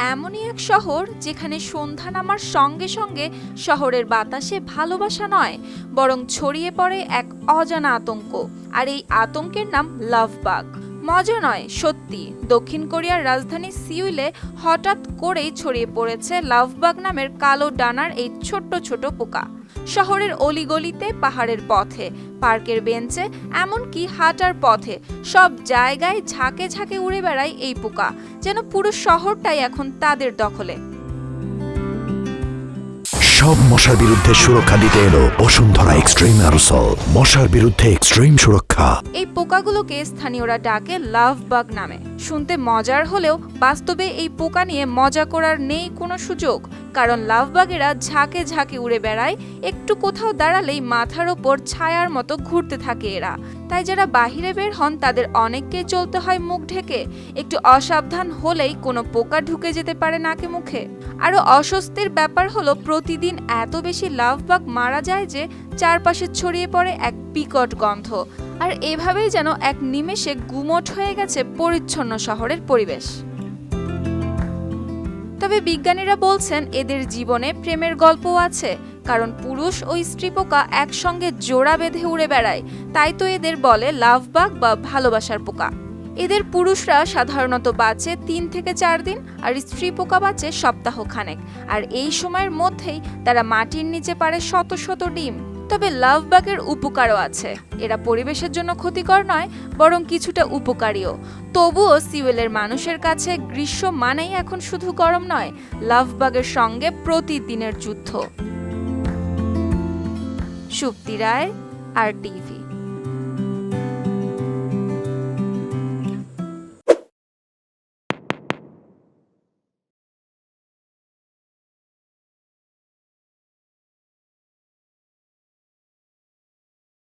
এমনই এক শহর যেখানে সন্ধ্যা নামার সঙ্গে সঙ্গে শহরের বাতাসে ভালোবাসা নয়, বরং ছড়িয়ে পড়ে এক অজানা আতঙ্ক। আর এই আতঙ্কের নাম লাভবাগ মজা নয়, সত্যি। দক্ষিণ কোরিয়ার রাজধানী সিউলে হঠাৎ করেই ছড়িয়ে পড়েছে লাভবাগ নামের কালো ডানার এই ছোট্ট ছোট পোকা। শহরের অলিগলিতে পাহাড়ের পথে পার্কের বেঞ্চে এমনকি হাঁটার পথে। সব জায়গায় ঝাঁকে ঝাঁকে উড়ে বেড়ায় এই পোকা যেন পুরো শহরটাই এখন তাদের দখলে। সব মশার বিরুদ্ধে সুরক্ষা দিতে এলো বসুন্ধরা এক্সট্রিম অ্যারোসল। মশার বিরুদ্ধে এক্সট্রিম সুরক্ষা। এই পোকাগুলোকে স্থানীয়রা ডাকে লাভ বাগ নামে। শুনতে মজার হলেও বাস্তবে এই পোকা নিয়ে মজা করার নেই কোনো সুযোগ। কারণ লাভবাগেরা ঝাঁকে ঝাঁকে উড়ে বেড়ায়, একটু কোথাও দাঁড়ালেই মাথার ওপর ছায়ার মতো ঘুরতে থাকে এরা। তাই যারা বাহিরে বের হন, তাদের অনেককেই চলতে হয় মুখ ঢেকে। একটু অসাবধান হলেই কোনো পোকা ঢুকে যেতে পারে নাকে মুখে। আরও অস্বস্তির ব্যাপার হলো, প্রতিদিন এত বেশি লাভবাগ মারা যায় যে চারপাশে ছড়িয়ে পড়ে এক বিকট গন্ধ। আর এভাবেই যেন এক নিমেষে গুমট হয়ে গেছে পরিচ্ছন্ন শহরের পরিবেশ। তবে বিজ্ঞানীরা বলছেন, এদের জীবনে প্রেমের গল্পও আছে, কারণ পুরুষ ও স্ত্রী পোকা একসঙ্গে জোড়া বেঁধে উড়ে বেড়ায়। তাই তো এদের বলে লাভবাগ বা ভালোবাসার পোকা। এদের পুরুষরা সাধারণত বাঁচে তিন থেকে চার দিন আর স্ত্রী পোকা বাঁচে সপ্তাহ খানেক। আর এই সময়ের মধ্যেই তারা মাটির নিচে পারে শত শত ডিম। তবে লাভবাগের উপকারও আছে। এরা পরিবেশের জন্য ক্ষতিকর নয়, বরং কিছুটা উপকারীও। তবুও সিওয়েলের মানুষের কাছে গ্রীষ্ম মানেই এখন শুধু গরম নয় লাভবাগের সঙ্গে প্রতিদিনের যুদ্ধ। Supti Roy, R TV.